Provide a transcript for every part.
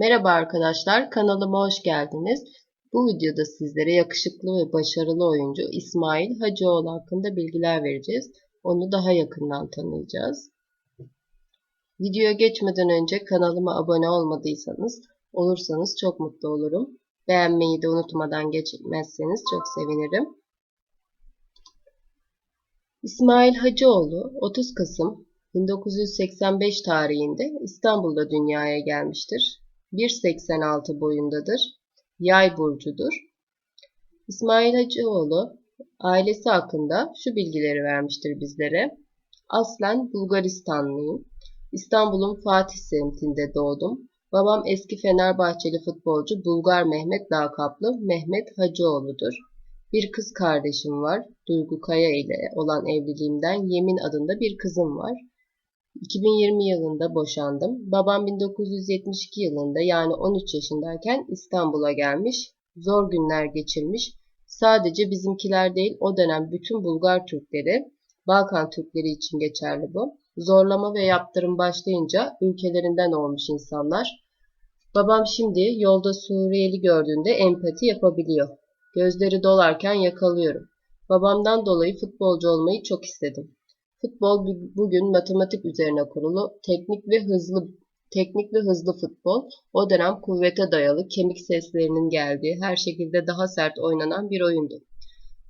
Merhaba arkadaşlar, kanalıma hoş geldiniz. Bu videoda sizlere yakışıklı ve başarılı oyuncu İsmail Hacıoğlu hakkında bilgiler vereceğiz. Onu daha yakından tanıyacağız. Videoya geçmeden önce kanalıma abone olmadıysanız, olursanız çok mutlu olurum. Beğenmeyi de unutmadan geçmezseniz çok sevinirim. İsmail Hacıoğlu 30 Kasım 1985 tarihinde İstanbul'da dünyaya gelmiştir. 1.86 boyundadır. Yay burcudur. İsmail Hacıoğlu ailesi hakkında şu bilgileri vermiştir bizlere. Aslen Bulgaristanlıyım. İstanbul'un Fatih semtinde doğdum. Babam eski Fenerbahçeli futbolcu Bulgar Mehmet lakaplı Mehmet Hacıoğlu'dur. Bir kız kardeşim var. Duygu Kaya ile olan evliliğimden Yemin adında bir kızım var. 2020 yılında boşandım. Babam 1972 yılında yani 13 yaşındayken İstanbul'a gelmiş. Zor günler geçirmiş. Sadece bizimkiler değil o dönem bütün Bulgar Türkleri, Balkan Türkleri için geçerli bu. Zorlama ve yaptırım başlayınca ülkelerinden olmuş insanlar. Babam şimdi yolda Suriyeli gördüğünde empati yapabiliyor. Gözleri dolarken yakalıyorum. Babamdan dolayı futbolcu olmayı çok istedim. Futbol bugün matematik üzerine kurulu, teknik ve hızlı teknik ve hızlı futbol, o dönem kuvvete dayalı, kemik seslerinin geldiği, her şekilde daha sert oynanan bir oyundu.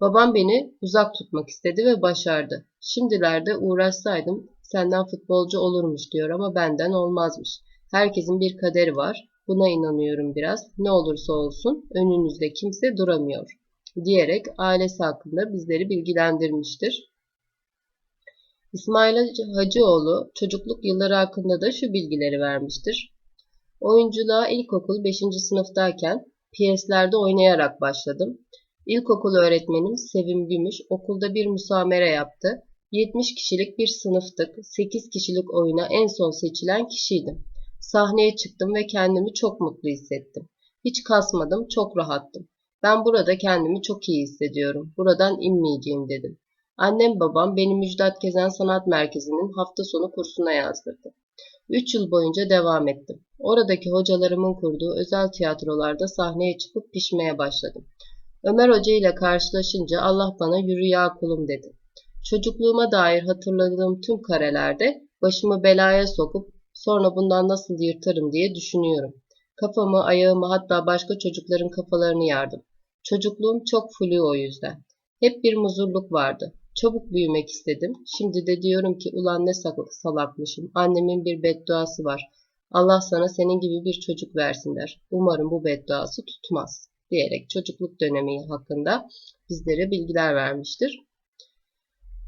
Babam beni uzak tutmak istedi ve başardı. Şimdilerde uğraşsaydım senden futbolcu olurmuş diyor ama benden olmazmış. Herkesin bir kaderi var. Buna inanıyorum biraz. Ne olursa olsun önünüzde kimse duramıyor diyerek ailesi hakkında bizleri bilgilendirmiştir. İsmail Hacıoğlu çocukluk yılları hakkında da şu bilgileri vermiştir. Oyunculuğa ilkokul 5. sınıftayken piyeslerde oynayarak başladım. İlkokul öğretmenim Sevim Gümüş okulda bir müsamere yaptı. 70 kişilik bir sınıftık. 8 kişilik oyuna en son seçilen kişiydim. Sahneye çıktım ve kendimi çok mutlu hissettim. Hiç kasmadım, çok rahattım. Ben burada kendimi çok iyi hissediyorum. Buradan inmeyeceğim dedim. Annem babam beni Müjdat Gezen Sanat Merkezi'nin hafta sonu kursuna yazdırdı. Üç yıl boyunca devam ettim. Oradaki hocalarımın kurduğu özel tiyatrolarda sahneye çıkıp pişmeye başladım. Ömer Hoca ile karşılaşınca Allah bana yürü ya kulum dedi. Çocukluğuma dair hatırladığım tüm karelerde başımı belaya sokup sonra bundan nasıl yırtarım diye düşünüyorum. Kafamı, ayağımı hatta başka çocukların kafalarını yardım. Çocukluğum çok flu o yüzden. Hep bir muzurluk vardı. Çabuk büyümek istedim. Şimdi de diyorum ki ulan ne salakmışım. Annemin bir bedduası var. Allah sana senin gibi bir çocuk versin der. Umarım bu bedduası tutmaz diyerek çocukluk dönemi hakkında bizlere bilgiler vermiştir.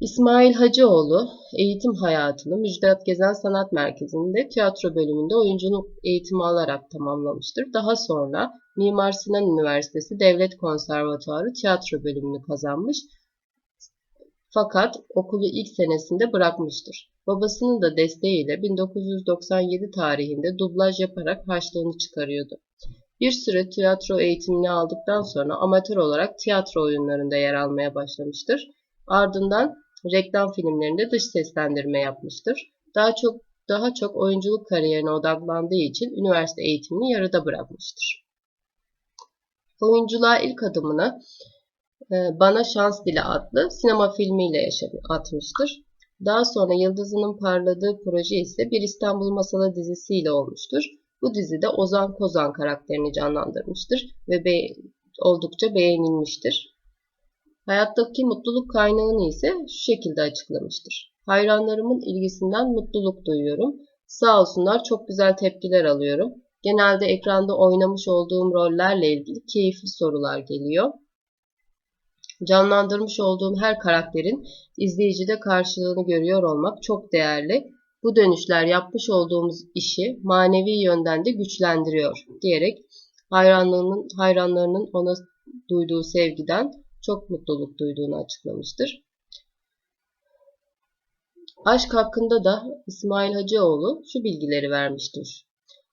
İsmail Hacıoğlu eğitim hayatını Müjdat Gezen Sanat Merkezi'nde tiyatro bölümünde oyunculuk eğitimi alarak tamamlamıştır. Daha sonra Mimar Sinan Üniversitesi Devlet Konservatuarı tiyatro bölümünü kazanmış fakat okulu ilk senesinde bırakmıştır. Babasının da desteğiyle 1997 tarihinde dublaj yaparak harçlığını çıkarıyordu. Bir süre tiyatro eğitimini aldıktan sonra amatör olarak tiyatro oyunlarında yer almaya başlamıştır. Ardından reklam filmlerinde dış seslendirme yapmıştır. Daha çok daha çok oyunculuk kariyerine odaklandığı için üniversite eğitimini yarıda bırakmıştır. Oyunculuğa ilk adımını Bana Şans Dili adlı sinema filmiyle atmıştır. Daha sonra Yıldızı'nın parladığı proje ise Bir İstanbul Masalı dizisiyle olmuştur. Bu dizide Ozan Kozan karakterini canlandırmıştır ve be oldukça beğenilmiştir. Hayattaki mutluluk kaynağını ise şu şekilde açıklamıştır. Hayranlarımın ilgisinden mutluluk duyuyorum. Sağ olsunlar çok güzel tepkiler alıyorum. Genelde ekranda oynamış olduğum rollerle ilgili keyifli sorular geliyor. Canlandırmış olduğum her karakterin izleyicide karşılığını görüyor olmak çok değerli. Bu dönüşler yapmış olduğumuz işi manevi yönden de güçlendiriyor diyerek hayranlarının, hayranlarının ona duyduğu sevgiden çok mutluluk duyduğunu açıklamıştır. Aşk hakkında da İsmail Hacıoğlu şu bilgileri vermiştir.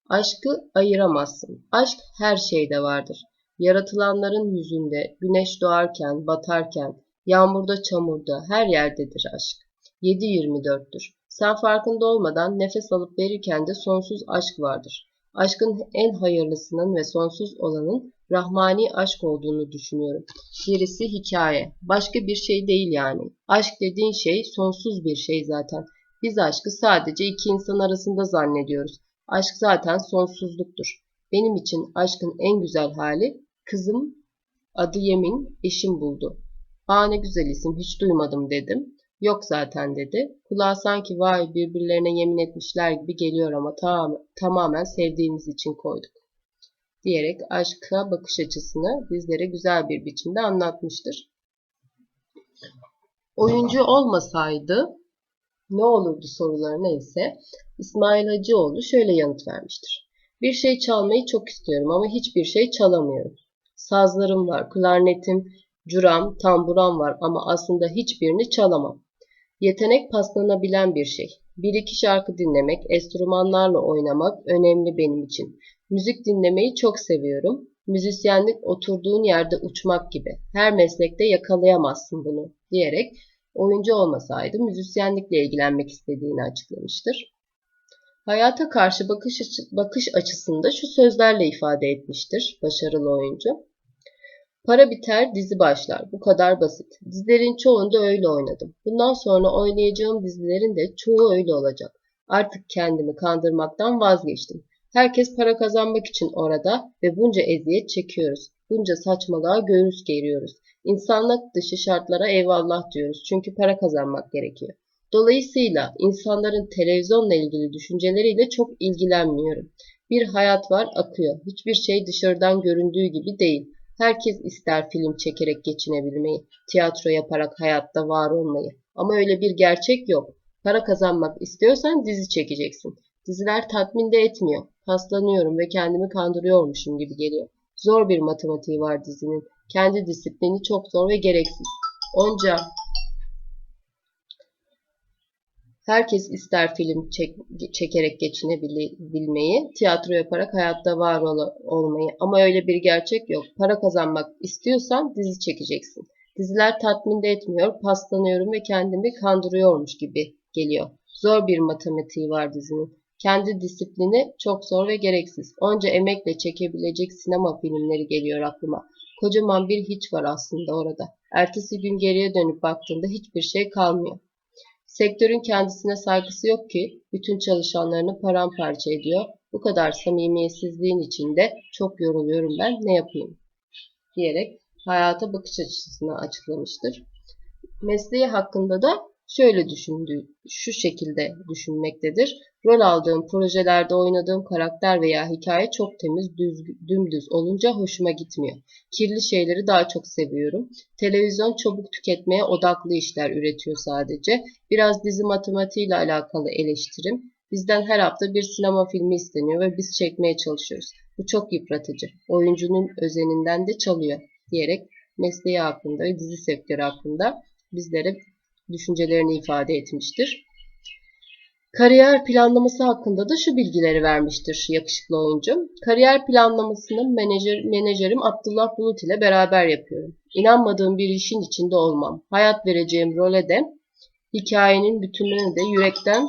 Aşkı ayıramazsın. Aşk her şeyde vardır. Yaratılanların yüzünde, güneş doğarken, batarken, yağmurda, çamurda, her yerdedir aşk. 7-24'tür. Sen farkında olmadan nefes alıp verirken de sonsuz aşk vardır. Aşkın en hayırlısının ve sonsuz olanın rahmani aşk olduğunu düşünüyorum. Gerisi hikaye. Başka bir şey değil yani. Aşk dediğin şey sonsuz bir şey zaten. Biz aşkı sadece iki insan arasında zannediyoruz. Aşk zaten sonsuzluktur. Benim için aşkın en güzel hali kızım adı Yemin eşim buldu. Aa ne güzel isim hiç duymadım dedim. Yok zaten dedi. Kulağa sanki vay birbirlerine yemin etmişler gibi geliyor ama tam, tamamen sevdiğimiz için koyduk. Diyerek aşka bakış açısını bizlere güzel bir biçimde anlatmıştır. Oyuncu olmasaydı ne olurdu sorularına ise İsmail Hacıoğlu şöyle yanıt vermiştir. Bir şey çalmayı çok istiyorum ama hiçbir şey çalamıyorum. Sazlarım var, klarnetim, curam, tamburam var ama aslında hiçbirini çalamam. Yetenek paslanabilen bir şey. Bir iki şarkı dinlemek, enstrümanlarla oynamak önemli benim için. Müzik dinlemeyi çok seviyorum. Müzisyenlik oturduğun yerde uçmak gibi. Her meslekte yakalayamazsın bunu diyerek oyuncu olmasaydı müzisyenlikle ilgilenmek istediğini açıklamıştır. Hayata karşı bakış, açı, bakış açısında şu sözlerle ifade etmiştir başarılı oyuncu. Para biter, dizi başlar. Bu kadar basit. Dizilerin çoğunda öyle oynadım. Bundan sonra oynayacağım dizilerin de çoğu öyle olacak. Artık kendimi kandırmaktan vazgeçtim. Herkes para kazanmak için orada ve bunca eziyet çekiyoruz. Bunca saçmalığa göğüs geriyoruz. İnsanlık dışı şartlara eyvallah diyoruz. Çünkü para kazanmak gerekiyor. Dolayısıyla insanların televizyonla ilgili düşünceleriyle çok ilgilenmiyorum. Bir hayat var akıyor. Hiçbir şey dışarıdan göründüğü gibi değil. Herkes ister film çekerek geçinebilmeyi, tiyatro yaparak hayatta var olmayı. Ama öyle bir gerçek yok. Para kazanmak istiyorsan dizi çekeceksin. Diziler tatmin de etmiyor. Paslanıyorum ve kendimi kandırıyormuşum gibi geliyor. Zor bir matematiği var dizinin. Kendi disiplini çok zor ve gereksiz. Onca Herkes ister film çek, çekerek geçinebilmeyi, tiyatro yaparak hayatta var ol, olmayı ama öyle bir gerçek yok. Para kazanmak istiyorsan dizi çekeceksin. Diziler tatmin de etmiyor, paslanıyorum ve kendimi kandırıyormuş gibi geliyor. Zor bir matematiği var dizinin. Kendi disiplini çok zor ve gereksiz. Onca emekle çekebilecek sinema filmleri geliyor aklıma. Kocaman bir hiç var aslında orada. Ertesi gün geriye dönüp baktığında hiçbir şey kalmıyor. Sektörün kendisine saygısı yok ki bütün çalışanlarını paramparça ediyor. Bu kadar samimiyetsizliğin içinde çok yoruluyorum ben ne yapayım diyerek hayata bakış açısını açıklamıştır. Mesleği hakkında da şöyle düşündüğü, şu şekilde düşünmektedir. Rol aldığım projelerde oynadığım karakter veya hikaye çok temiz, düz, dümdüz olunca hoşuma gitmiyor. Kirli şeyleri daha çok seviyorum. Televizyon çabuk tüketmeye odaklı işler üretiyor sadece. Biraz dizi matematiğiyle alakalı eleştirim. Bizden her hafta bir sinema filmi isteniyor ve biz çekmeye çalışıyoruz. Bu çok yıpratıcı. Oyuncunun özeninden de çalıyor diyerek mesleği hakkında dizi sektörü hakkında bizlere düşüncelerini ifade etmiştir. Kariyer planlaması hakkında da şu bilgileri vermiştir yakışıklı oyuncu. Kariyer planlamasını menajer, menajerim Abdullah Bulut ile beraber yapıyorum. İnanmadığım bir işin içinde olmam. Hayat vereceğim role de hikayenin bütününe de yürekten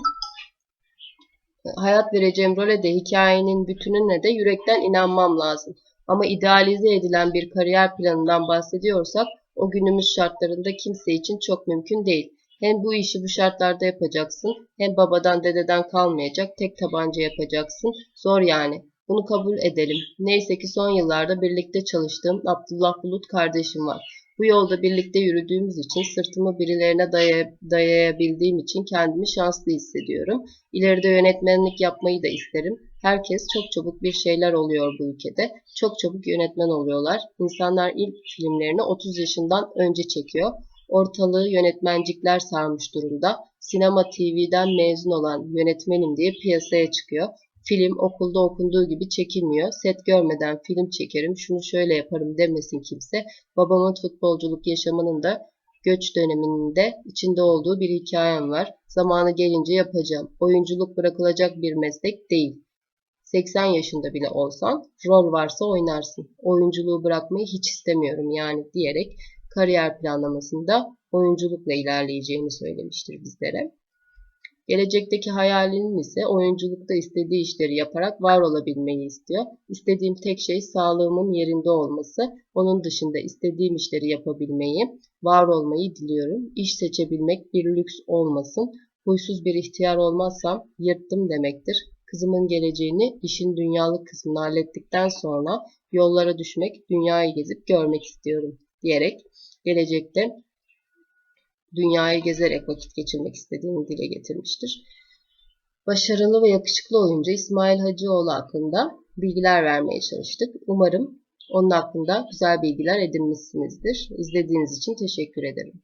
hayat vereceğim role de hikayenin bütününe de yürekten inanmam lazım. Ama idealize edilen bir kariyer planından bahsediyorsak o günümüz şartlarında kimse için çok mümkün değil. Hem bu işi bu şartlarda yapacaksın, hem babadan dededen kalmayacak, tek tabanca yapacaksın. Zor yani. Bunu kabul edelim. Neyse ki son yıllarda birlikte çalıştığım Abdullah Bulut kardeşim var. Bu yolda birlikte yürüdüğümüz için sırtımı birilerine daya, dayayabildiğim için kendimi şanslı hissediyorum. İleride yönetmenlik yapmayı da isterim. Herkes çok çabuk bir şeyler oluyor bu ülkede. Çok çabuk yönetmen oluyorlar. İnsanlar ilk filmlerini 30 yaşından önce çekiyor. Ortalığı yönetmencikler sarmış durumda. Sinema TV'den mezun olan yönetmenim diye piyasaya çıkıyor. Film okulda okunduğu gibi çekilmiyor. Set görmeden film çekerim, şunu şöyle yaparım demesin kimse. Babamın futbolculuk yaşamının da göç döneminde içinde olduğu bir hikayem var. Zamanı gelince yapacağım. Oyunculuk bırakılacak bir meslek değil. 80 yaşında bile olsan rol varsa oynarsın. Oyunculuğu bırakmayı hiç istemiyorum yani diyerek kariyer planlamasında oyunculukla ilerleyeceğini söylemiştir bizlere. Gelecekteki hayalinin ise oyunculukta istediği işleri yaparak var olabilmeyi istiyor. İstediğim tek şey sağlığımın yerinde olması. Onun dışında istediğim işleri yapabilmeyi, var olmayı diliyorum. İş seçebilmek bir lüks olmasın. Huysuz bir ihtiyar olmazsam yırttım demektir. Kızımın geleceğini işin dünyalık kısmını hallettikten sonra yollara düşmek, dünyayı gezip görmek istiyorum diyerek gelecekte dünyayı gezerek vakit geçirmek istediğini dile getirmiştir. Başarılı ve yakışıklı oyuncu İsmail Hacıoğlu hakkında bilgiler vermeye çalıştık. Umarım onun hakkında güzel bilgiler edinmişsinizdir. İzlediğiniz için teşekkür ederim.